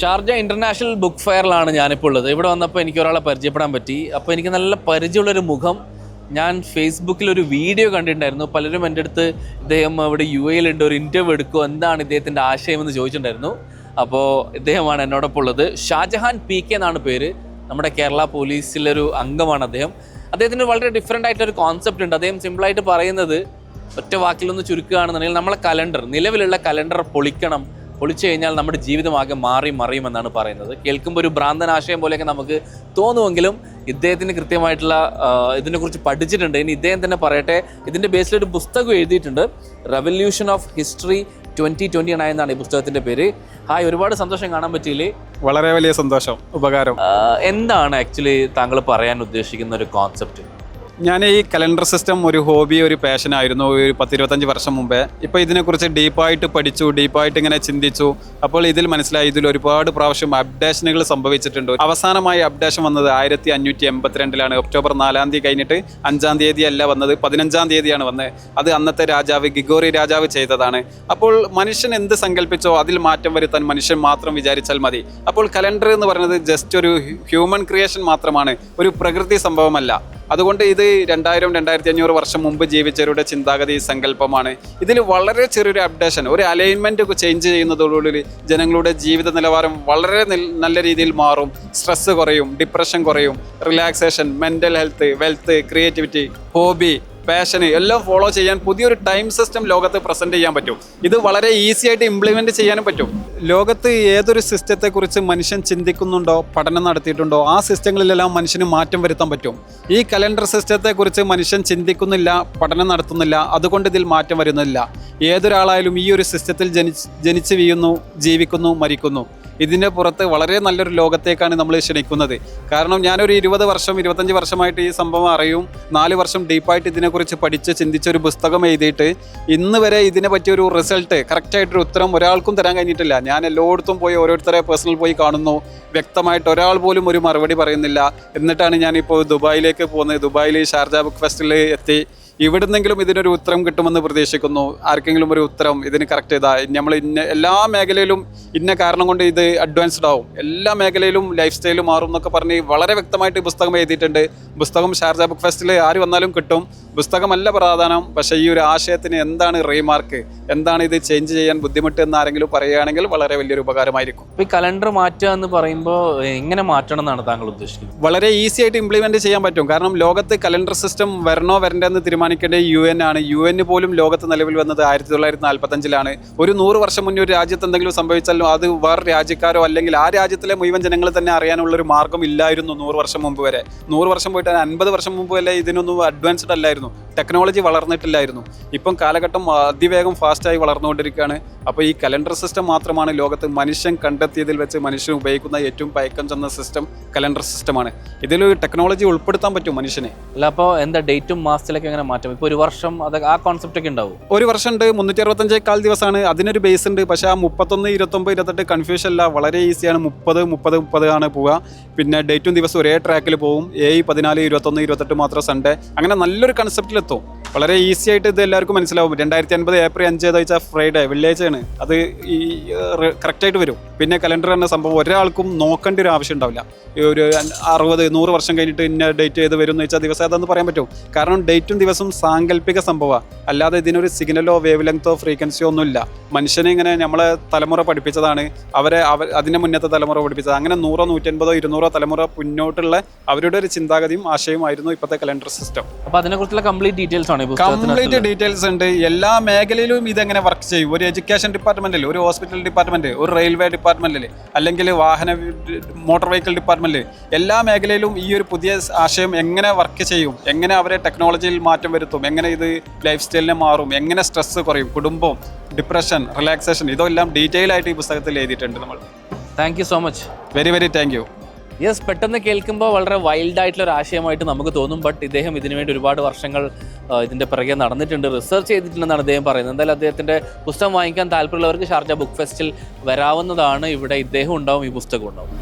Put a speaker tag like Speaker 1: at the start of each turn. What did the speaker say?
Speaker 1: Sharjah international book ഫെയറിലാണ് ഞാനിപ്പോൾ ഉള്ളത്. ഇവിടെ വന്നപ്പോൾ എനിക്ക് ഒരാളെ പരിചയപ്പെടാൻ പറ്റി. അപ്പോൾ എനിക്ക് നല്ല പരിചയമുള്ളൊരു മുഖം. ഞാൻ ഫേസ്ബുക്കിൽ ഒരു വീഡിയോ കണ്ടിട്ടുണ്ടായിരുന്നു. പലരും എന്റെ അടുത്ത് ഇദ്ദേഹം അവിടെ യു എയിലുണ്ട് ഒരു ഇന്റർവ്യൂ എടുക്കുമോ എന്താണ് ഇദ്ദേഹത്തിന്റെ ആശയം എന്ന് ചോദിച്ചിട്ടുണ്ടായിരുന്നു. അപ്പോൾ ഇദ്ദേഹമാണ് എന്നോടൊപ്പം ഉള്ളത്. ഷാജഹാൻ പി കെ എന്നാണ് പേര്. നമ്മുടെ കേരള പോലീസിലൊരു അംഗമാണ് അദ്ദേഹം. അദ്ദേഹത്തിന് വളരെ ഡിഫറെന്റ് ആയിട്ടൊരു കോൺസെപ്റ്റ് ഉണ്ട്. അദ്ദേഹം സിമ്പിളായിട്ട് പറയുന്നത് ഒറ്റ വാക്കിലൊന്ന് ചുരുക്കുകയാണെന്നുണ്ടെങ്കിൽ നമ്മളെ കലണ്ടർ നിലവിലുള്ള കലണ്ടർ പൊളിക്കണം. പൊളിച്ചു കഴിഞ്ഞാൽ നമ്മുടെ ജീവിതമാകെ മാറി മറിയുമെന്നാണ് പറയുന്നത്. കേൾക്കുമ്പോൾ ഒരു ഭ്രാന്തനാശയം പോലെയൊക്കെ നമുക്ക് തോന്നുമെങ്കിലും ഇദ്ദേഹത്തിന് കൃത്യമായിട്ടുള്ള ഇതിനെക്കുറിച്ച് പഠിച്ചിട്ടുണ്ട്. ഇനി ഇദ്ദേഹം തന്നെ പറയട്ടെ. ഇതിന്റെ ബേസിൽ ഒരു പുസ്തകം എഴുതിയിട്ടുണ്ട്. Revolution of history twenty twenty nine എന്നാണ് ഈ പുസ്തകത്തിന്റെ പേര്. ഹായ് ഒരുപാട് സന്തോഷം കാണാൻ പറ്റിയില്ലേ?
Speaker 2: വളരെ വലിയ സന്തോഷം. ഉപകാരം.
Speaker 1: എന്താണ് ആക്ച്വലി താങ്കൾ പറയാൻ ഉദ്ദേശിക്കുന്ന ഒരു കോൺസെപ്റ്റ്
Speaker 2: ഞാൻ ഈ കലണ്ടർ സിസ്റ്റം ഒരു ഹോബി ഒരു പാഷൻ ആയിരുന്നു ഒരു പത്തിരുപത്തഞ്ച് വർഷം മുമ്പേ. ഇപ്പോൾ ഇതിനെക്കുറിച്ച് ഡീപ്പായിട്ട് പഠിച്ചു ഡീപ്പായിട്ട് ഇങ്ങനെ ചിന്തിച്ചു. അപ്പോൾ ഇതിൽ മനസ്സിലായി ഇതിൽ ഒരുപാട് പ്രാവശ്യം അപ്ഡേഷനുകൾ സംഭവിച്ചിട്ടുണ്ട്. അവസാനമായി അപ്ഡേഷൻ വന്നത് ആയിരത്തി അഞ്ഞൂറ്റി എൺപത്തിരണ്ടിലാണ് ഒക്ടോബർ നാലാം തീയതി കഴിഞ്ഞിട്ട് അഞ്ചാം തീയതി അല്ല വന്നത് പതിനഞ്ചാം തീയതിയാണ് വന്നത്. അത് അന്നത്തെ രാജാവ് ഗിഗോറി രാജാവ് ചെയ്തതാണ്. അപ്പോൾ മനുഷ്യൻ എന്ത് സങ്കല്പിച്ചോ അതിൽ മാറ്റം വരുത്താൻ മനുഷ്യൻ മാത്രം വിചാരിച്ചാൽ മതി. അപ്പോൾ കലണ്ടർ എന്ന് പറയുന്നത് ജസ്റ്റ് ഒരു ഹ്യൂമൻ ക്രിയേഷൻ മാത്രമാണ്. ഒരു പ്രകൃതി സംഭവമല്ല. അതുകൊണ്ട് ഇത് രണ്ടായിരം രണ്ടായിരത്തി അഞ്ഞൂറ് വർഷം മുമ്പ് ജീവിച്ചവരുടെ ചിന്താഗതി സങ്കല്പമാണ്. ഇതിൽ വളരെ ചെറിയൊരു അപ്ഡേഷൻ ഒരു അലൈൻമെന്റ് ചേഞ്ച് ചെയ്യുന്നതോടുകൂടി ജനങ്ങളുടെ ജീവിത നിലവാരം വളരെ നല്ല രീതിയിൽ മാറും. സ്ട്രെസ് കുറയും ഡിപ്രഷൻ കുറയും relaxation mental health wealth creativity hobby പാഷന് എല്ലാം ഫോളോ ചെയ്യാൻ പുതിയൊരു ടൈം സിസ്റ്റം ലോകത്ത് പ്രസന്റ് ചെയ്യാൻ പറ്റും. ഇത് വളരെ ഈസി ആയിട്ട് ഇംപ്ലിമെന്റ് ചെയ്യാനും പറ്റും. ലോകത്ത് ഏതൊരു സിസ്റ്റത്തെക്കുറിച്ച് മനുഷ്യൻ ചിന്തിക്കുന്നുണ്ടോ പഠനം നടത്തിയിട്ടുണ്ടോ ആ സിസ്റ്റങ്ങളിലെല്ലാം മനുഷ്യന് മാറ്റം വരുത്താൻ പറ്റും. ഈ കലണ്ടർ സിസ്റ്റത്തെക്കുറിച്ച് മനുഷ്യൻ ചിന്തിക്കുന്നില്ല പഠനം നടത്തുന്നില്ല അതുകൊണ്ട് ഇതിൽ മാറ്റം വരുന്നില്ല. ഏതൊരാളായാലും ഈ ഒരു സിസ്റ്റത്തിൽ ജനിച്ച് ജനിച്ച് വീഴുന്നു ജീവിക്കുന്നു മരിക്കുന്നു. ഇതിന്റെ പുറത്ത് വളരെ നല്ലൊരു ലോകത്തേക്കാണ് നമ്മൾ ക്ഷണിക്കുന്നത്. കാരണം ഞാനൊരു ഇരുപത് വർഷം ഇരുപത്തഞ്ച് വർഷമായിട്ട് ഈ സംഭവം അറിയും. നാല് വർഷം ഡീപ്പായിട്ട് ഇതിനെക്കുറിച്ച് പഠിച്ച് ചിന്തിച്ച ഒരു പുസ്തകം എഴുതിയിട്ട് ഇന്ന് വരെ ഇതിനെ പറ്റിയ ഒരു റിസൾട്ട് കറക്റ്റായിട്ടൊരു ഉത്തരം ഒരാൾക്കും തരാൻ കഴിഞ്ഞിട്ടില്ല. ഞാൻ എല്ലായിടത്തും പോയി ഓരോരുത്തരെ പേഴ്സണൽ പോയി കാണുന്നു. വ്യക്തമായിട്ട് ഒരാൾ പോലും ഒരു മറുപടി പറയുന്നില്ല. എന്നിട്ടാണ് ഞാനിപ്പോൾ ദുബായിലേക്ക് പോകുന്നത്. ദുബായിൽ ഷാർജ ബുക്ക് ഫെസ്റ്റിൽ എത്തി. ഇവിടുന്നെങ്കിലും ഇതിനൊരു ഉത്തരം കിട്ടുമെന്ന് പ്രതീക്ഷിക്കുന്നു. ആർക്കെങ്കിലും ഒരു ഉത്തരം ഇതിന് കറക്റ്റ് ചെയ്താൽ നമ്മൾ ഇന്ന എല്ലാ മേഖലയിലും ഇന്ന കാരണം കൊണ്ട് ഇത് അഡ്വാൻസ്ഡ് ആവും. എല്ലാ മേഖലയിലും ലൈഫ് സ്റ്റൈലും മാറും എന്നൊക്കെ പറഞ്ഞ് വളരെ വ്യക്തമായിട്ട് പുസ്തകം എഴുതിയിട്ടുണ്ട്. പുസ്തകം ഷാർജ ബുക്ക് ഫെസ്റ്റിൽ ആര് വന്നാലും കിട്ടും. പുസ്തകമല്ല പ്രാധാന്യം പക്ഷേ ഈ ഒരു ആശയത്തിന് എന്താണ് റീമാർക്ക് എന്താണ് ഇത് ചേഞ്ച് ചെയ്യാൻ ബുദ്ധിമുട്ട് എന്ന് ആരെങ്കിലും പറയുകയാണെങ്കിൽ വളരെ വലിയൊരു ഉപകാരമായിരിക്കും.
Speaker 1: ഈ കലണ്ടർ മാറ്റുക എന്ന് പറയുമ്പോൾ എങ്ങനെ മാറ്റണം എന്നാണ് താങ്കൾ ഉദ്ദേശിക്കുന്നത്?
Speaker 2: വളരെ ഈസി ആയിട്ട് ഇംപ്ലിമെന്റ് ചെയ്യാൻ പറ്റും. കാരണം ലോകത്ത് കലണ്ടർ സിസ്റ്റം വരണോ വരണ്ടെന്ന് തീരുമാനിക്കേണ്ടത് യു എൻ ആണ്. യു എന് പോലും ലോകത്ത് നിലവിൽ വന്നത് ആയിരത്തി തൊള്ളായിരത്തി നാൽപ്പത്തഞ്ചിലാണ് ഒരു നൂറ് വർഷം മുന്നേ ഒരു രാജ്യത്ത് എന്തെങ്കിലും സംഭവിച്ചാലും അത് വേറെ രാജ്യക്കാരോ അല്ലെങ്കിൽ ആ രാജ്യത്തിലെ മുഴുവൻ ജനങ്ങൾ തന്നെ അറിയാനുള്ള ഒരു മാർഗം ഇല്ലായിരുന്നു നൂറ് വർഷം മുമ്പ് വരെ. നൂറ് വർഷം പോയിട്ട് അൻപത് വർഷം മുമ്പ് വരെ ഇതിനൊന്നും അഡ്വാൻസ്ഡ് അല്ലായിരുന്നു. ടെക്നോളജി വളർന്നിട്ടില്ലായിരുന്നു. ഇപ്പം കാലഘട്ടം അതിവേഗം ഫാസ്റ്റായി വളർന്നുകൊണ്ടിരിക്കുകയാണ്. അപ്പോൾ ഈ കലണ്ടർ സിസ്റ്റം മാത്രമാണ് ലോകത്ത് മനുഷ്യൻ കണ്ടെത്തിയതിൽ വെച്ച് മനുഷ്യൻ ഉപയോഗിക്കുന്ന ഏറ്റവും പയക്കം ചെന്ന സിസ്റ്റം കലണ്ടർ സിസ്റ്റമാണ്. ഇതിൽ ടെക്നോളജി ഉൾപ്പെടുത്താൻ പറ്റും മനുഷ്യനെ?
Speaker 1: അല്ല അപ്പോൾ എന്താ ഡേറ്റും മാസത്തിലൊക്കെ എങ്ങനെ മാറ്റം? ഇപ്പോൾ ഒരു വർഷം അത് ആ കോൺസെപ്റ്റ് ഒക്കെ ഉണ്ടാവും?
Speaker 2: ഒരു വർഷം ഉണ്ട് മുന്നൂറ്റി അറുപത്തഞ്ചേക്കാൾ ദിവസമാണ്. അതിനൊരു ബേസ് ഉണ്ട്. പക്ഷേ ആ മുപ്പത്തൊന്ന് ഇരുപത്തൊമ്പത് ഇരുപത്തെട്ട് കൺഫ്യൂഷൻ അല്ല. വളരെ ഈസിയാണ് മുപ്പത് മുപ്പത് മുപ്പത് ആണ് പോവുക. പിന്നെ ഡേറ്റും ദിവസം ഒരേ ട്രാക്കിൽ പോകും ഏഴ് പതിനാല് ഇരുപത്തൊന്ന് ഇരുപത്തെട്ട് മാത്രം സൺഡേ അങ്ങനെ നല്ലൊരു കൺസെപ്റ്റിലെത്തും വളരെ ഈസി ആയിട്ട് ഇത് എല്ലാവർക്കും മനസ്സിലാവും. രണ്ടായിരത്തി അൻപത് ഏപ്രിൽ അഞ്ച് ഏതാ വെച്ചാൽ ഫ്രൈഡേ വെള്ളിയാഴ്ചയാണ്. അത് ഈ കറക്റ്റായിട്ട് വരും. പിന്നെ കലണ്ടർ എന്ന സംഭവം ഒരാൾക്കും നോക്കേണ്ട ഒരു ആവശ്യം ഉണ്ടാവില്ല. ഒരു അറുപത് നൂറ് വർഷം കഴിഞ്ഞിട്ട് ഇന്ന ഡേറ്റ് ഏത് വരും എന്ന് വെച്ചാൽ ദിവസം ഏതാന്ന് പറയാൻ പറ്റും. കാരണം ഡേറ്റും ദിവസവും സാങ്കല്പിക സംഭവമാണ് അല്ലാതെ ഇതിനൊരു സിഗ്നലോ വേവ് ലെങ്തോ ഫ്രീക്വൻസിയോ ഒന്നുമില്ല. മനുഷ്യനെ ഇങ്ങനെ നമ്മളെ തലമുറ പഠിപ്പിച്ചതാണ്. അവരെ അവർ അതിന്റെ മുന്നത്തെ തലമുറ പഠിപ്പിച്ചത് അങ്ങനെ നൂറോ നൂറ്റൻപതോ ഇരുന്നൂറോ തലമുറ മുന്നോട്ടുള്ള അവരുടെ ഒരു ചിന്താഗതിയും ആശയമായിരുന്നു ഇപ്പോഴത്തെ കലണ്ടർ സിസ്റ്റം
Speaker 1: അപ്പോൾ അതിനെക്കുറിച്ചുള്ള കംപ്ലീറ്റ് ഡീറ്റെയിൽസ് ആണ് ഈ
Speaker 2: കംപ്ലീറ്റ് ഡീറ്റെയിൽസ് ഉണ്ട്. എല്ലാ മേഖലയിലും ഇതെങ്ങനെ വർക്ക് ചെയ്യും? ഒരു എഡ്യൂക്കേഷൻ ഡിപ്പാർട്ട്മെന്റിൽ ഒരു ഹോസ്പിറ്റൽ ഡിപ്പാർട്ട്മെന്റ് ഒരു റെയിൽവേ ഡിപ്പാർട്ട്മെന്റിൽ അല്ലെങ്കിൽ വാഹന മോട്ടോർ വെഹിക്കിൾ ഡിപ്പാർട്ട്മെന്റിൽ എല്ലാ മേഖലയിലും ഈ ഒരു പുതിയ ആശയം എങ്ങനെ വർക്ക് ചെയ്യും? എങ്ങനെ അവരെ ടെക്നോളജിയിൽ മാറ്റം വരുത്തും? എങ്ങനെ ഇത് ലൈഫ് സ്റ്റൈലിനെ മാറും? എങ്ങനെ സ്ട്രെസ് കുറയും? കുടുംബം ഡിപ്രഷൻ റിലാക്സേഷൻ ഇതെല്ലാം ഡീറ്റെയിൽ ആയിട്ട് ഈ പുസ്തകത്തിൽ എഴുതിയിട്ടുണ്ട് നമ്മൾ.
Speaker 1: Thank you so much
Speaker 2: very very thank you
Speaker 1: yes പെട്ടെന്ന് കേൾക്കുമ്പോൾ വളരെ വൈൽഡ് ആയിട്ടുള്ള ഒരു ആശയമായിട്ട് നമുക്ക് തോന്നും. ബട്ട് ഇദ്ദേഹം ഇതിനു വേണ്ടി ഒരുപാട് വർഷങ്ങൾ ഇതിന്റെ പിറകെ നടന്നിട്ടുണ്ട്. റിസർച്ച് ചെയ്തിട്ടുണ്ടെന്നാണ് അദ്ദേഹം പറയുന്നത്. എന്തായാലും അദ്ദേഹത്തിന്റെ പുസ്തകം വാങ്ങിക്കാൻ താല്പര്യമുള്ളവർക്ക് ഷാർജ ബുക്ക് ഫെസ്റ്റിൽ വരാവുന്നതാണ്. ഇവിടെ ഇദ്ദേഹം ഉണ്ടാവും ഈ പുസ്തകം ഉണ്ടാവും.